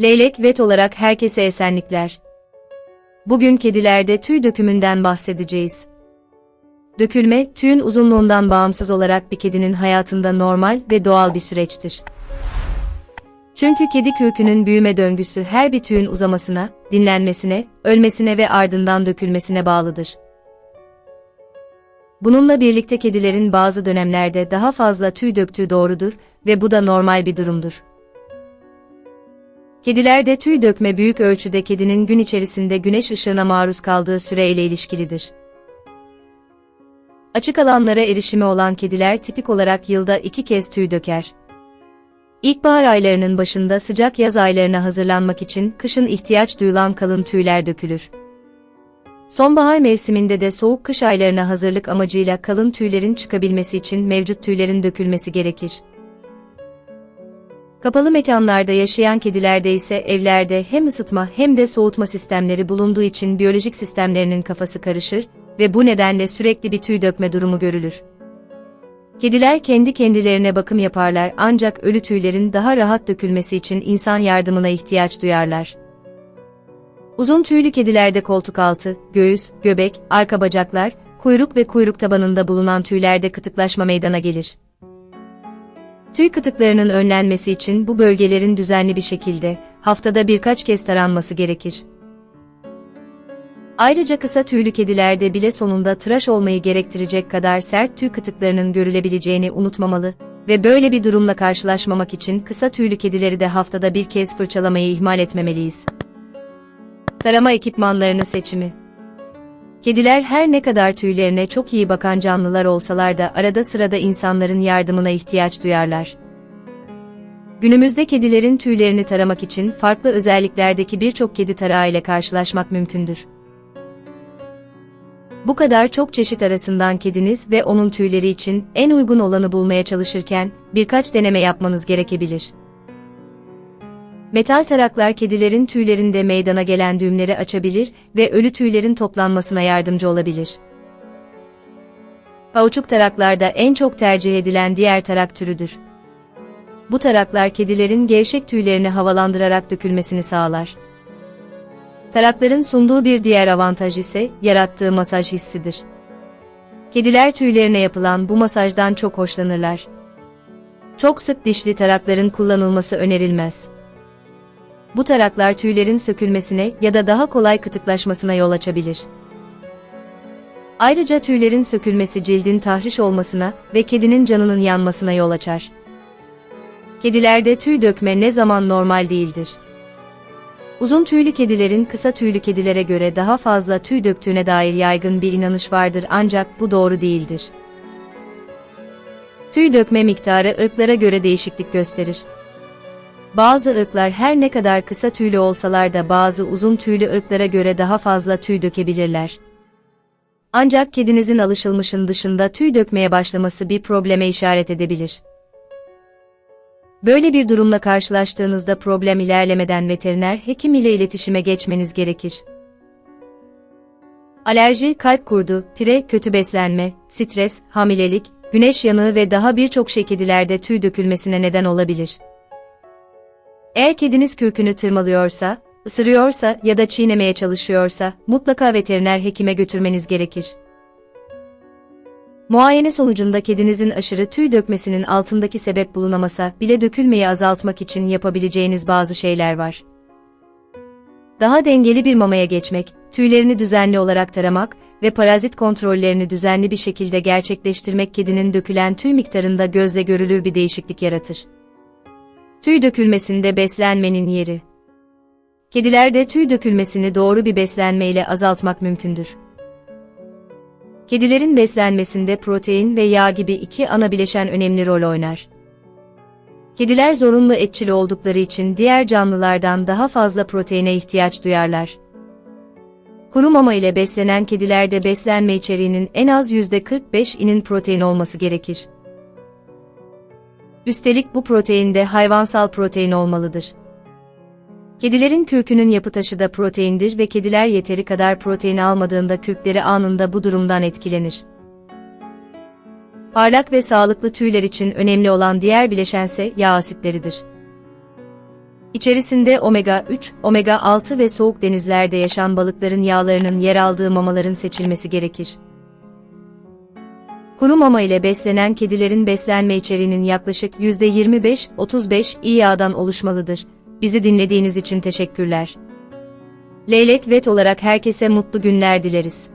Leylek vet olarak herkese esenlikler. Bugün kedilerde tüy dökümünden bahsedeceğiz. Dökülme, tüyün uzunluğundan bağımsız olarak bir kedinin hayatında normal ve doğal bir süreçtir. Çünkü kedi kürkünün büyüme döngüsü her bir tüyün uzamasına, dinlenmesine, ölmesine ve ardından dökülmesine bağlıdır. Bununla birlikte kedilerin bazı dönemlerde daha fazla tüy döktüğü doğrudur ve bu da normal bir durumdur. Kedilerde tüy dökme büyük ölçüde kedinin gün içerisinde güneş ışığına maruz kaldığı süre ile ilişkilidir. Açık alanlara erişimi olan kediler tipik olarak yılda iki kez tüy döker. İlkbahar aylarının başında sıcak yaz aylarına hazırlanmak için kışın ihtiyaç duyulan kalın tüyler dökülür. Sonbahar mevsiminde de soğuk kış aylarına hazırlık amacıyla kalın tüylerin çıkabilmesi için mevcut tüylerin dökülmesi gerekir. Kapalı mekanlarda yaşayan kedilerde ise evlerde hem ısıtma hem de soğutma sistemleri bulunduğu için biyolojik sistemlerinin kafası karışır ve bu nedenle sürekli bir tüy dökme durumu görülür. Kediler kendi kendilerine bakım yaparlar ancak ölü tüylerin daha rahat dökülmesi için insan yardımına ihtiyaç duyarlar. Uzun tüylü kedilerde koltuk altı, göğüs, göbek, arka bacaklar, kuyruk ve kuyruk tabanında bulunan tüylerde kıtıklaşma meydana gelir. Tüy kıtıklarının önlenmesi için bu bölgelerin düzenli bir şekilde, haftada birkaç kez taranması gerekir. Ayrıca kısa tüylü kedilerde bile sonunda tıraş olmayı gerektirecek kadar sert tüy kıtıklarının görülebileceğini unutmamalı ve böyle bir durumla karşılaşmamak için kısa tüylü kedileri de haftada bir kez fırçalamayı ihmal etmemeliyiz. Tarama ekipmanlarını seçimi Kediler her ne kadar tüylerine çok iyi bakan canlılar olsalar da arada sırada insanların yardımına ihtiyaç duyarlar. Günümüzde kedilerin tüylerini taramak için farklı özelliklerdeki birçok kedi tarağı ile karşılaşmak mümkündür. Bu kadar çok çeşit arasından kediniz ve onun tüyleri için en uygun olanı bulmaya çalışırken birkaç deneme yapmanız gerekebilir. Metal taraklar kedilerin tüylerinde meydana gelen düğümleri açabilir ve ölü tüylerin toplanmasına yardımcı olabilir. Kauçuk taraklarda en çok tercih edilen diğer tarak türüdür. Bu taraklar kedilerin gevşek tüylerini havalandırarak dökülmesini sağlar. Tarakların sunduğu bir diğer avantaj ise yarattığı masaj hissidir. Kediler tüylerine yapılan bu masajdan çok hoşlanırlar. Çok sık dişli tarakların kullanılması önerilmez. Bu taraklar tüylerin sökülmesine ya da daha kolay kıtıklaşmasına yol açabilir. Ayrıca tüylerin sökülmesi cildin tahriş olmasına ve kedinin canının yanmasına yol açar. Kedilerde tüy dökme ne zaman normal değildir. Uzun tüylü kedilerin kısa tüylü kedilere göre daha fazla tüy döktüğüne dair yaygın bir inanış vardır ancak bu doğru değildir. Tüy dökme miktarı ırklara göre değişiklik gösterir. Bazı ırklar her ne kadar kısa tüylü olsalar da bazı uzun tüylü ırklara göre daha fazla tüy dökebilirler. Ancak kedinizin alışılmışın dışında tüy dökmeye başlaması bir probleme işaret edebilir. Böyle bir durumla karşılaştığınızda problem ilerlemeden veteriner hekim ile iletişime geçmeniz gerekir. Alerji, kalp kurdu, pire, kötü beslenme, stres, hamilelik, güneş yanığı ve daha birçok şey kedilerde tüy dökülmesine neden olabilir. Eğer kediniz kürkünü tırmalıyorsa, ısırıyorsa ya da çiğnemeye çalışıyorsa, mutlaka veteriner hekime götürmeniz gerekir. Muayene sonucunda kedinizin aşırı tüy dökmesinin altındaki sebep bulunamasa bile dökülmeyi azaltmak için yapabileceğiniz bazı şeyler var. Daha dengeli bir mamaya geçmek, tüylerini düzenli olarak taramak ve parazit kontrollerini düzenli bir şekilde gerçekleştirmek kedinin dökülen tüy miktarında gözle görülür bir değişiklik yaratır. Tüy dökülmesinde beslenmenin yeri. Kedilerde tüy dökülmesini doğru bir beslenme ile azaltmak mümkündür. Kedilerin beslenmesinde protein ve yağ gibi iki ana bileşen önemli rol oynar. Kediler zorunlu etçil oldukları için diğer canlılardan daha fazla proteine ihtiyaç duyarlar. Kuru mama ile beslenen kedilerde beslenme içeriğinin en az %45 inin protein olması gerekir. Üstelik bu protein de hayvansal protein olmalıdır. Kedilerin kürkünün yapı taşı da proteindir ve kediler yeteri kadar protein almadığında kürkleri anında bu durumdan etkilenir. Parlak ve sağlıklı tüyler için önemli olan diğer bileşense yağ asitleridir. İçerisinde omega 3, omega 6 ve soğuk denizlerde yaşayan balıkların yağlarının yer aldığı mamaların seçilmesi gerekir. Kuru mama ile beslenen kedilerin beslenme içeriğinin yaklaşık %25-35 iyi yağdan oluşmalıdır. Bizi dinlediğiniz için teşekkürler. Leylek Vet olarak herkese mutlu günler dileriz.